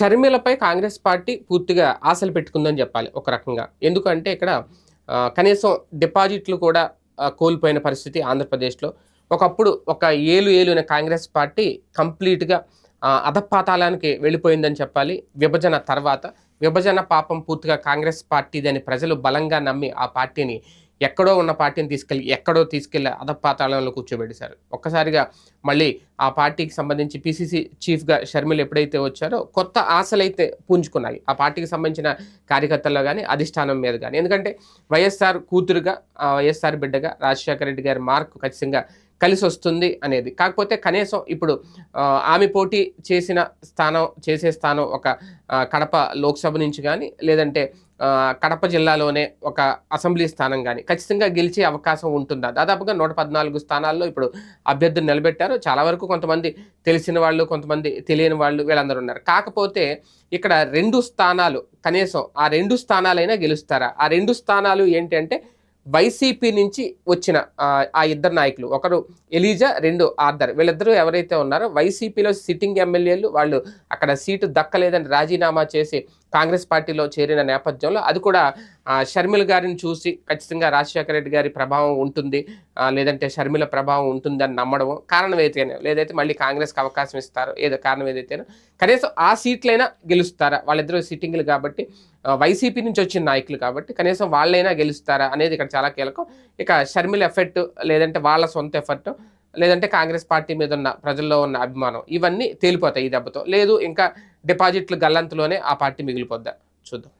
షర్మిలపై Congress party పూర్తిగా ఆశలు పెట్టుకుందని చెప్పాలి ఒక రకంగా. ఎందుకంటే ఇక్కడ కనీసం డిపాజిట్లు కూడా కోల్పోయిన పరిస్థితి ఆంధ్రప్రదేశ్లో. ఒకప్పుడు ఒక ఏలు ఏలున కాంగ్రెస్ పార్టీ కంప్లీట్గా ఆ, అధపాతాళానికి వెళ్ళిపోయిందని చెప్పాలి. విభజన తర్వాత విభజన పాపం పూర్తిగా కాంగ్రెస్ పార్టీదని ప్రజలు బలంగా నమ్మి ఆ పార్టీని ఎక్కడో ఉన్న పార్టీని తీసుకెళ్ళి ఎక్కడో తీసుకెళ్ళి అధపాతాళంలో కూర్చోబెట్టేశారు ఒక్కసారిగా మళ్ళీ ఆ పార్టీకి సంబంధించి పిసిసి చీఫ్గా షర్మిలు ఎప్పుడైతే వచ్చారో కొత్త ఆశలైతే పూంజుకున్నాయి. ఆ పార్టీకి సంబంధించిన కార్యకర్తల్లో కానీ అధిష్టానం మీద కానీ ఎందుకంటే వైఎస్ఆర్ కూతురుగా వైఎస్ఆర్ బిడ్డగా రాజశేఖర రెడ్డి గారి మార్కు ఖచ్చితంగా కలిసి వస్తుంది అనేది. కాకపోతే కనీసం ఇప్పుడు ఆమె పోటీ చేసిన స్థానం చేసే స్థానం ఒక కడప లోక్సభ నుంచి కానీ లేదంటే కడప జిల్లాలోనే ఒక అసెంబ్లీ స్థానం కానీ ఖచ్చితంగా గెలిచే అవకాశం ఉంటుందా? దాదాపుగా నూట పద్నాలుగు స్థానాల్లో ఇప్పుడు అభ్యర్థులు నిలబెట్టారు. చాలా వరకు కొంతమంది తెలిసిన వాళ్ళు కొంతమంది తెలియని వాళ్ళు వీళ్ళందరూ ఉన్నారు. కాకపోతే ఇక్కడ రెండు స్థానాలు కనీసం ఆ రెండు స్థానాలైనా గెలుస్తారా? ఆ రెండు స్థానాలు ఏంటంటే వైసీపీ నుంచి వచ్చిన ఆ, ఇద్దరు నాయకులు. ఒకరు ఎలీజా రెండు ఆర్దర్. వీళ్ళిద్దరూ ఎవరైతే ఉన్నారో వైసీపీలో సిట్టింగ్ ఎమ్మెల్యేలు వాళ్ళు అక్కడ సీటు దక్కలేదని రాజీనామా చేసి కాంగ్రెస్ పార్టీలో చేరిన నేపథ్యంలో అది కూడా షర్మిల గారిని చూసి ఖచ్చితంగా రాజశేఖర రెడ్డి గారి ప్రభావం ఉంటుంది లేదంటే షర్మిల ప్రభావం ఉంటుందని నమ్మడం కారణం ఏదైతేనే లేదైతే మళ్ళీ కాంగ్రెస్కి అవకాశం ఇస్తారో ఏదో కారణం ఏదైతేనో కనీసం ఆ సీట్లైనా గెలుస్తారా? వాళ్ళిద్దరూ సిట్టింగ్లు కాబట్టి వైసీపీ నుంచి వచ్చిన నాయకులు కాబట్టి కనీసం వాళ్ళైనా గెలుస్తారా అనేది ఇక్కడ చాలా కీలకం. ఇక షర్మిల ఎఫెక్ట్ లేదంటే వాళ్ళ సొంత ఎఫర్ట్ లేదంటే కాంగ్రెస్ పార్టీ మీద ఉన్న ప్రజల్లో ఉన్న అభిమానం ఇవన్నీ తేలిపోతాయి ఈ దెబ్బతో. లేదు ఇంకా డిపాజిట్లు గల్లంతలోనే ఆ పార్టీ మిగిలిపోద్దా? చూద్దాం.